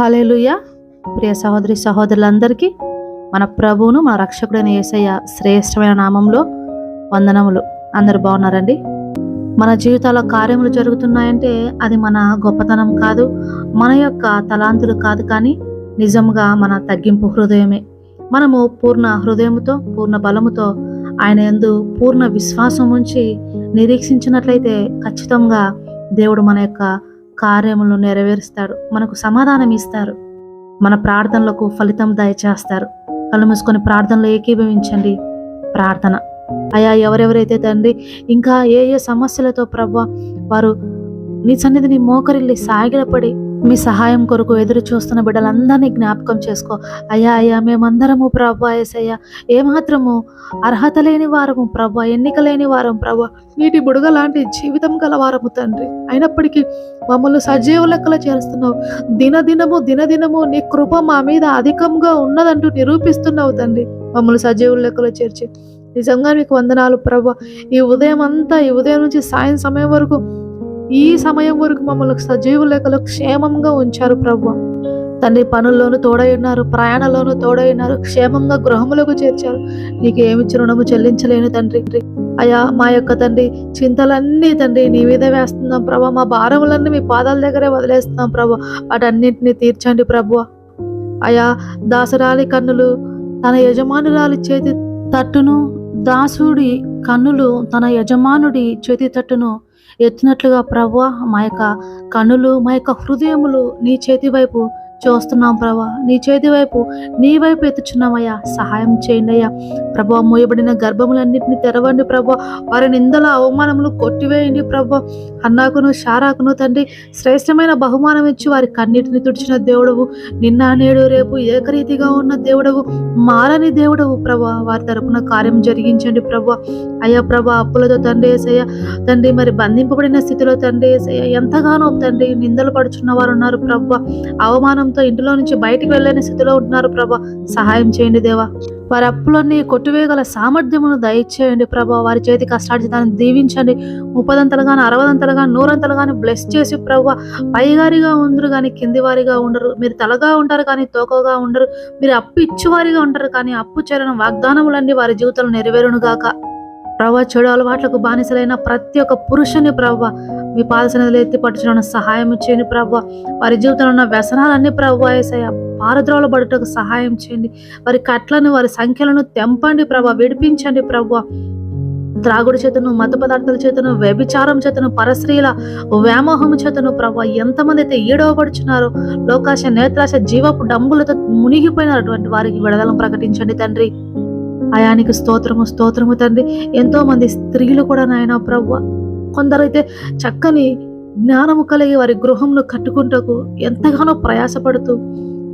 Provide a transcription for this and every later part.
Hallelujah ప్రియ సహోదరి సహోదరులందరికీ మన ప్రభువును మన రక్షకుడైన యేసయ్య శ్రేష్టమైన నామంలో వందనములు. అందరు బాగున్నారండి? మన జీవితాల్లో కార్యములు జరుగుతున్నాయంటే అది మన గొప్పతనం కాదు మన యొక్క తలాంతులు కాదు కానీ నిజంగా మన తగ్గింపు హృదయమే. మనము పూర్ణ హృదయముతో పూర్ణ బలముతో ఆయన ఎందు పూర్ణ విశ్వాసం ఉంచి నిరీక్షించినట్లయితే ఖచ్చితంగా దేవుడు మన యొక్క కార్యములను నెరవేరుస్తాడు. మనకు సమాధానం ఇస్తారు. మన ప్రార్థనలకు ఫలితం దయచేస్తారు. కళ్ళు మూసుకొని ప్రార్థనలో ఏకీభవించండి. ప్రార్థన. అయా ఎవరెవరైతే తండ్రి ఇంకా ఏ ఏ సమస్యలతో ప్రభా వారు నీ సన్నిధిని మోకరిల్లి సాగిలపడి మీ సహాయం కొరకు ఎదురు చూస్తున్న బిడ్డలందరినీ జ్ఞాపకం చేసుకో. అయ్యా అయ్యా మేమందరము ప్రభా ఏసయ్యా ఏమాత్రము అర్హత లేని వారము ప్రభా ఎన్నిక లేని వారం ప్రభా. నీటి బుడగ లాంటి జీవితం గల వారము తండ్రి. అయినప్పటికీ మమ్మల్ని సజీవ లెక్కలో చేరుస్తున్నావు. దినదినము దినదినము నీ కృప మా మీద అధికంగా ఉన్నదంటూ నిరూపిస్తున్నావు తండ్రి. మమ్మల్ని సజీవ లెక్కలో చేర్చి. నిజంగా మీకు వందనాలు ప్రభా. ఈ ఉదయం అంతా ఈ ఉదయం నుంచి సాయం సమయం వరకు ఈ సమయం వరకు మమ్మల్ని సజీవ లేఖలో క్షేమంగా ఉంచారు ప్రభు. తండ్రి పనుల్లోనూ తోడై ఉన్నారు ప్రయాణంలోనూ తోడైనారు క్షేమంగా గృహములకు చేర్చారు. నీకు ఏమి రుణము చెల్లించలేను తండ్రి. అయ్యా మా యొక్క తండ్రి చింతలన్నీ తండ్రి నీ మీద వేస్తున్నాం ప్రభా. మా భారములన్నీ మీ పాదాల దగ్గరే వదిలేస్తున్నాం ప్రభు. వాటన్నింటినీ తీర్చండి ప్రభు. అయా దాసరాలి కన్నులు తన యజమానురాలి చేతి తట్టును దాసుడి కన్నులు తన యజమానుడి చేతి తట్టును ఎత్తినట్లుగా ప్రభా మా యొక్క కనులు మా యొక్క హృదయములు నీ చేతి వైపు చూస్తున్నాం ప్రభా. నీ చేతి వైపు నీ వైపు ఎత్తుచున్నామయ్యా. సహాయం చేయండి అయ్యా. ప్రభా మోయబడిన గర్భములన్నింటినీ తెరవండి ప్రభా. వారి నిందల అవమానములు కొట్టివేయండి ప్రభా. అన్నాకును షారాకును తండ్రి శ్రేష్టమైన బహుమానం ఇచ్చి వారి కన్నిటిని తుడిచిన దేవుడవు. నిన్న నేడు రేపు ఏకరీతిగా ఉన్న దేవుడవు. మారని దేవుడవు ప్రభా. వారి తరపున కార్యం జరిగించండి ప్రభా. అయ్యా ప్రభా అప్పులతో తండ్రి ఏసయ్య. తండ్రి మరి బంధింపబడిన స్థితిలో తండ్రి ఏసయ్య. ఎంతగానో తండ్రి నిందలు పడుచున్న వారు ఉన్నారు ప్రభా. అవమానం భయంతో ఇంటిలో నుంచి బయటికి వెళ్ళని స్థితిలో ఉంటున్నారు ప్రభా. సహాయం చేయండి దేవా. వారి అప్పులన్నీ కొట్టువేయగల సామర్థ్యమును దయచేయండి ప్రభా. వారి చేతి కష్టార్జితాన్ని దీవించండి. ముప్పదంతలు కానీ అరవదంతలు కానీ నూరంతలు కానీ బ్లెస్ చేసి ప్రభా పైగారిగా ఉండరు కానీ కింది వారిగా ఉండరు. మీరు తలగా ఉంటారు కానీ తోకగా ఉండరు. మీరు అప్పు ఇచ్చేవారిగా ఉంటారు కానీ అప్పు చేరిన వాగ్దానములన్నీ వారి జీవితంలో నెరవేరునుగాక ప్రభా చెడు అలవాట్లకు బానిసలైన ప్రతి ఒక్క పురుషుని ప్రభా మీ పాదసనలు ఎత్తి పట్టుచడం సహాయం చేయండి ప్రభు. వారి జీవితంలో ఉన్న వ్యసనాలన్నీ ప్రభు ఏసయ్య పారద్రోల పడుటకు సహాయం చేయండి. వారి కట్లను వారి సంఖ్యలను తెంపండి ప్రభా విడిపించండి ప్రభు. త్రాగుడు చేతను మత పదార్థాల చేతను వ్యభిచారం చేతను పరస్త్రీల వ్యామోహం చేతను ప్రభా. ఎంతమంది అయితే ఈడవబడుచున్నారో లోకాశ నేత్రాశ జీవపు డంబులతో మునిగిపోయినటువంటి వారికి విడుదలను ప్రకటించండి తండ్రి. అయానికి స్తోత్రము స్తోత్రము తండ్రి. ఎంతో మంది స్త్రీలు కూడా నాయన ప్రభు. కొందరైతే చక్కని జ్ఞానము కలిగి వారి గృహంను కట్టుకుంటకు ఎంతగానో ప్రయాసపడుతూ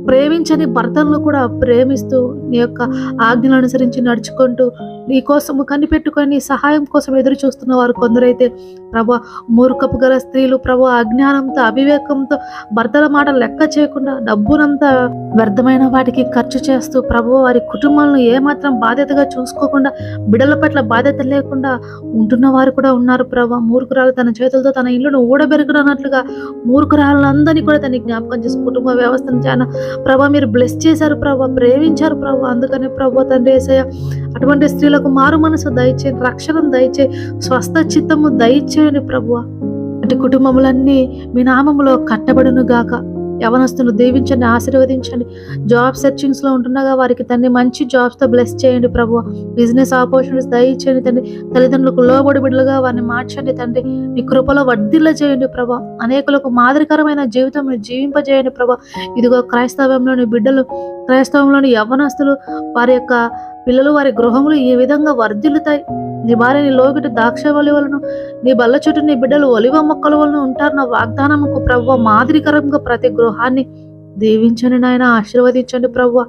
ప్రేమించని భర్తలను కూడా ప్రేమిస్తూ నీ యొక్క ఆజ్ఞలు అనుసరించి నడుచుకుంటూ నీ కోసము కనిపెట్టుకొని సహాయం కోసం ఎదురు చూస్తున్న వారు కొందరైతే ప్రభా మూర్ఖపు గల స్త్రీలు ప్రభా అజ్ఞానంతో అవివేకంతో భర్తల మాట లెక్క చేయకుండా డబ్బునంతా వ్యర్థమైన వాటికి ఖర్చు చేస్తూ ప్రభు వారి కుటుంబాలను ఏమాత్రం బాధ్యతగా చూసుకోకుండా బిడల పట్ల బాధ్యత లేకుండా ఉంటున్న వారు కూడా ఉన్నారు ప్రభా. మూర్ఖురాలు తన చేతులతో తన ఇల్లును ఊడబెరగడన్నట్లుగా మూర్ఖురాలందరినీ కూడా తన జ్ఞాపకం చేసి కుటుంబ వ్యవస్థను చాలా ప్రభా మీరు బ్లెస్ చేశారు ప్రభా ప్రేమించారు ప్రభా అందుకనే ప్రభా తండ్రి ఏసయ్య అటువంటి స్త్రీలకు మారు మనసు దయచేయండి రక్షణ దయచేయి స్వస్థ చిత్తము దయచేయండి ప్రభు. అటు కుటుంబములన్నీ మీ నామములో కట్టబడును గాక. యవనస్తులు దీవించండి ఆశీర్వదించండి. జాబ్ సెర్చింగ్స్లో ఉంటుండగా వారికి తండ్రి మంచి జాబ్స్తో బ్లెస్ చేయండి ప్రభు బిజినెస్ ఆపర్చునిటీస్ దయచేయండి తండ్రి తల్లిదండ్రులకు లోబడి బిడ్డలుగా వారిని మార్చండి తండ్రి. మీ కృపలో వర్ధిల్ల చేయండి ప్రభా అనేకులకు మాదిరికరమైన జీవితం జీవింపజేయండి ప్రభా ఇదిగో క్రైస్తవంలోని బిడ్డలు క్రైస్తవంలోని యవనస్తులు వారి యొక్క పిల్లలు వారి గృహములు ఈ విధంగా వర్ధిల్లుతాయి. నీ భార్య నీ లోగిటి ద్రాక్ష వలన నీ బల్ల చుట్టూ నీ బిడ్డలు ఒలివ మొక్కల వలన ఉంటారు. నా వాగ్దానముకు ప్రవ్వ మాదిరికరంగా ప్రతి గృహాన్ని దీవించండి నాయన ఆశీర్వదించండి ప్రవ్వ.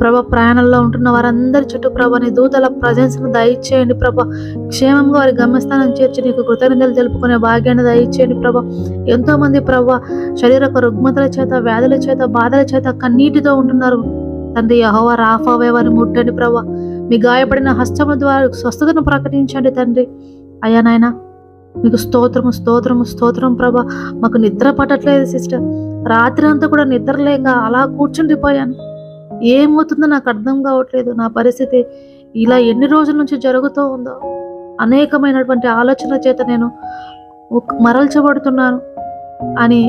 ప్రభ ప్రయాణంలో ఉంటున్న వారందరి చుట్టూ ప్రభ నీ దూతల ప్రజెన్స్ దయచేయండి ప్రభ క్షేమంగా వారి గమ్యస్థానం చేర్చి నీకు కృతజ్ఞతలు తెలుపుకునే భాగ్యాన్ని దయచేయండి ప్రభ ఎంతో మంది ప్రభ శరీరక రుగ్మతల చేత వ్యాధుల చేత బాధల చేత కన్నీటితో ఉంటున్నారు. తండ్రి యహోవ రాఫావే వారిని ముట్టండి ప్రభా మీ గాయపడిన హస్తము ద్వారా స్వస్థతను ప్రకటించండి తండ్రి. అయ్యా నాయన మీకు స్తోత్రము స్తోత్రము స్తోత్రం ప్రభా మాకు నిద్ర పట్టట్లేదు సిస్టర్. రాత్రి అంతా కూడా నిద్ర లేక అలా కూర్చుండిపోయాను ఏమవుతుందో నాకు అర్థం కావట్లేదు. నా పరిస్థితి ఇలా ఎన్ని రోజుల నుంచి జరుగుతూ ఉందో. అనేకమైనటువంటి ఆలోచన చేత నేను మరల్చబడుతున్నాను అని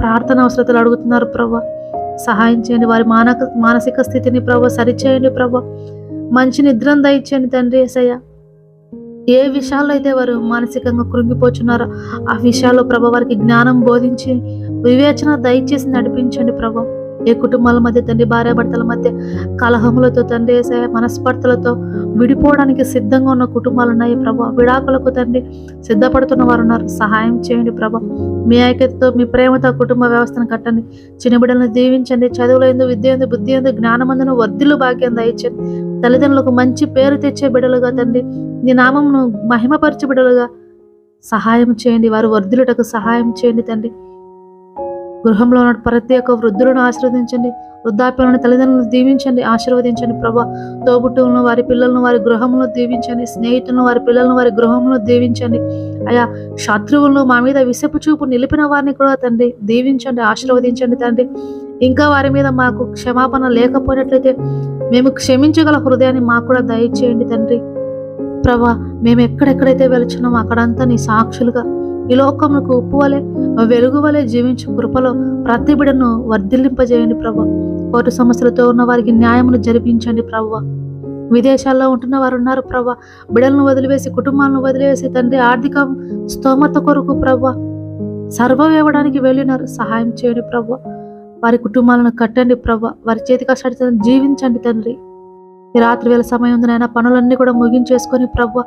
ప్రార్థన అవసరతలు అడుగుతున్నారు ప్రభా సహాయం చేయండి వారి మానక మానసిక స్థితిని ప్రభు సరిచేయండి ప్రభు. మంచి నిద్రను దయచేయండి తండ్రి ఏసయ్య. ఏ విషయాల్లో అయితే వారు మానసికంగా కృంగిపోచున్నారో ఆ విషయాల్లో ప్రభు వారికి జ్ఞానం బోధించి వివేచన దయచేసి నడిపించండి ప్రభు. ఏ కుటుంబాల మధ్య తండ్రి భార్యాభర్తల మధ్య కలహములతో తండ్రి మనస్పర్తలతో మనస్పర్ధలతో విడిపోవడానికి సిద్ధంగా ఉన్న కుటుంబాలు ఉన్నాయి ప్రభా. విడాకులకు తండ్రి సిద్ధపడుతున్న వారు ఉన్నారు సహాయం చేయండి ప్రభా. మీ ఐక్యతతో మీ ప్రేమతో కుటుంబ వ్యవస్థను కట్టండి. చిన్న బిడ్డలను దీవించండి. చదువులో ఎందు విద్య ఎందు బుద్ధి ఎందు జ్ఞానమందును వర్ధిల్లు భాగ్యం దయచండి తల్లిదండ్రులకు మంచి పేరు తెచ్చే బిడ్డలుగా తండ్రి నీ నామమును మహిమపరచే బిడ్డలుగా సహాయం చేయండి. వారు వర్ధులుటకు సహాయం చేయండి తండ్రి. గృహంలో ఉన్న ప్రతి ఒక్క వృద్ధులను ఆశీర్వదించండి. వృద్ధాప్యంలోని తల్లిదండ్రులను దీవించండి. ఆశీర్వదించండి ప్రభా. తోబుట్టువులను వారి పిల్లలను వారి గృహంలో దీవించండి. స్నేహితులను వారి పిల్లలను వారి గృహంలో దీవించండి. అయా శత్రువులను మా మీద విసపు చూపు నిలిపిన వారిని కూడా తండ్రి దీవించండి ఆశీర్వదించండి తండ్రి. ఇంకా వారి మీద మాకు క్షమాపణ లేకపోయినట్లయితే మేము క్షమించగల హృదయాన్ని మాకు కూడా దయచేయండి తండ్రి. ప్రభా మేము ఎక్కడెక్కడైతే వెలుచున్నామో అక్కడంతా నీ సాక్షులుగా ఈ లోకములకు ఉప్పు వలె వెలుగు వలె జీవించు కృపలో ప్రతి బిడను వర్ధిల్లింపజేయండి ప్రభు కోర్టు సమస్యలతో ఉన్న వారికి న్యాయమును జరిపించండి ప్రభు విదేశాల్లో ఉంటున్న వారు ఉన్నారు ప్రభా బిడలను వదిలివేసి కుటుంబాలను వదిలివేసి తండ్రి ఆర్థిక స్తోమత కొరకు ప్రభా సర్వం ఇవ్వడానికి వెళ్ళినారు. సహాయం చేయండి ప్రభా వారి కుటుంబాలను కట్టండి ప్రభా వారి చేతి కష్టాన్ని జీవించండి తండ్రి. రాత్రి వేళ సమయం ఉంది నాయన పనులన్నీ కూడా ముగించేసుకొని ప్రభా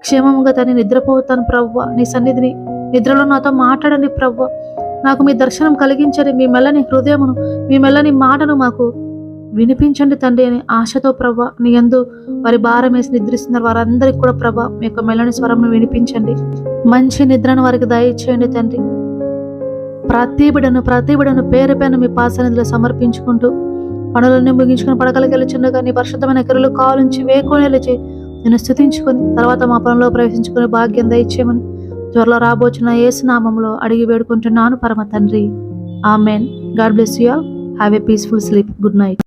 క్షేమంగా తను నిద్రపోతాను ప్రభా నీ సన్నిధిని నిద్రలో నాతో మాట్లాడండి ప్రభు. నాకు మీ దర్శనం కలిగించండి. మీ మెల్లని హృదయమును మీ మెల్లని మాటను మాకు వినిపించండి తండ్రి అని ఆశతో ప్రభా. నీ ఎందు వారి భారం వేసి నిద్రిస్తున్నారు వారందరికి కూడా ప్రభా మీ యొక్క మెల్లని స్వరంను వినిపించండి. మంచి నిద్రను వారికి దయచేయండి తండ్రి. ప్రతి బిడను ప్రతి బిడను పేరు పైన మీ పాసనిధిలో సమర్పించుకుంటూ పనులన్నీ ముగించుకుని పడకలకి వెళ్ళిచుండగా నీ పరిశుద్ధమైన కరులు కావాలించి వేకొని నేను స్థుతించుకొని తర్వాత మా పనుల్లో ప్రవేశించుకునే భాగ్యం దయచేయమని త్వరలో రాబోచున్న ఏసునామంలో అడిగి వేడుకుంటున్నాను పరమ తండ్రి. Amen. God bless you all. Have a peaceful sleep. Good night.